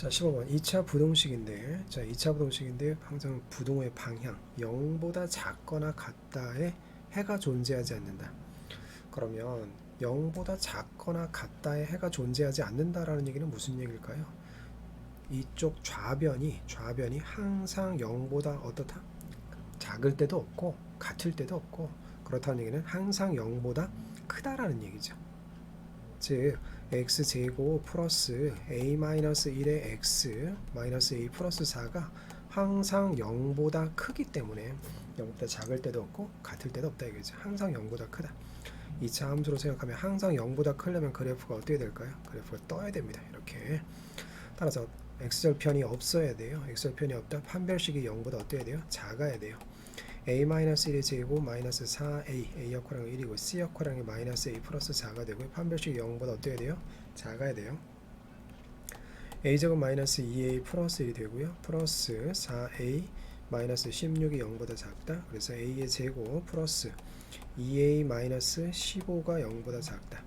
자, 15번 2차 부동식인데 자, 2차 부동식인데 항상 부동의 방향 0보다 작거나 같다에 해가 존재하지 않는다. 그러면 0보다 작거나 같다에 해가 존재하지 않는다라는 얘기는 무슨 얘기일까요? 이쪽 좌변이 좌변이 항상 0보다 어떻다? 작을 때도 없고 같을 때도 없고 그렇다는 얘기는 항상 0보다 크다라는 얘기죠. 즉 x 제곱 플러스 a 마이너스 1의 x 마이너스 a 플러스 4가 항상 0보다 크기 때문에 0보다 작을 때도 없고 같을 때도 없다 이거죠. 항상 0보다 크다. 2차 함수로 생각하면 항상 0보다 크려면 그래프가 어떻게 될까요? 그래프가 떠야 됩니다. 이렇게. 따라서 x절편이 없어야 돼요. x절편이 없다. 판별식이 0보다 어때야 돼요? 작아야 돼요. A-1의 제곱 마이너스 4a a 역화량이 1이고 c 역화량이 마이너스 a 플러스 4가 되고요. 판별식 0보다 어때야 돼요? 작아야 돼요. a 제곱 마이너스 2a 플러스 1이 되고요. 플러스 4a 마이너스 16이 0보다 작다. 그래서 a의 제곱 플러스 2a 마이너스 15가 0보다 작다.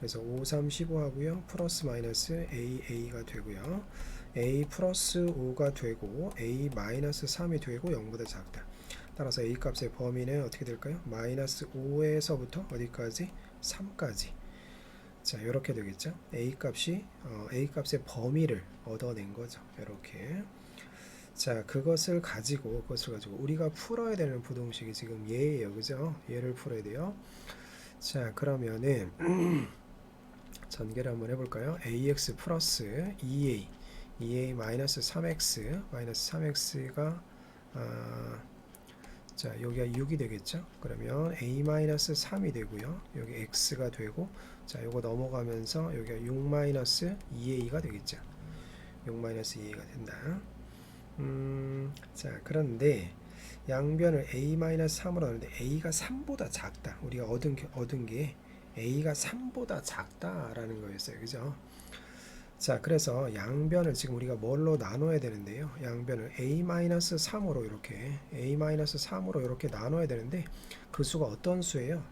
그래서 5, 3, 15 하고요. 플러스 마이너스 a a가 되고요. a 플러스 5가 되고 a 마이너스 3이 되고 0보다 작다. 따라서 a 값의 범위는 어떻게 될까요? 마이너스 5에서부터 어디까지? 3까지. 자, 이렇게 되겠죠. a 값이 어, a 값의 범위를 얻어낸 거죠. 이렇게. 자, 그것을 가지고 그것을 가지고 우리가 풀어야 되는 부동식이 지금 얘예요. 그죠? 얘를 풀어야 돼요. 자, 그러면은 전개를 한번 해볼까요? ax 플러스 2a 2a 마이너스 3x 마이너스 3x가 아, 자 여기가 6이 되겠죠? 그러면 a-3이 되고요. 여기 x가 되고 자 요거 넘어가면서 여기가 6-2a가 되겠죠? 6-2a가 된다. 음, 자 그런데 양변을 a-3으로 하는데 a가 3보다 작다. 우리가 얻은 게, 얻은 게 a가 3보다 작다라는 거였어요. 그죠 자 그래서 양변을 지금 우리가 뭘로 나눠야 되는데요? 양변을 a-3으로 이렇게 a-3으로 이렇게 나눠야 되는데 그 수가 어떤 수예요?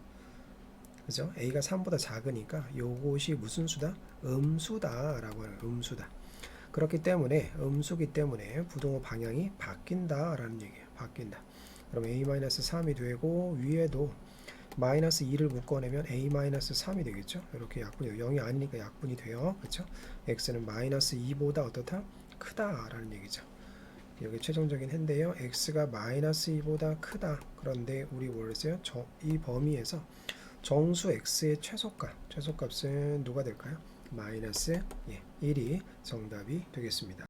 그죠? A가 3보다 작으니까 요것이 무슨 수다? 음수다 라고 하는 음수다. 그렇기 때문에 음수기 때문에 부동호 방향이 바뀐다 라는 얘기예요. 바뀐다. 그럼 a-3이 되고 위에도 마이너스 2를 묶어내면 a-3이 되겠죠. 이렇게 약분이 0이 아니니까 약분이 돼요. 그렇죠? x는 마이너스 2보다 어떻다? 크다라는 얘기죠. 여기 최종적인 해인데요. x가 마이너스 2보다 크다. 그런데 우리 뭐랬어요? 이 범위에서 정수 x의 최소값, 최소값은 누가 될까요? 마이너스 예, 1이 정답이 되겠습니다.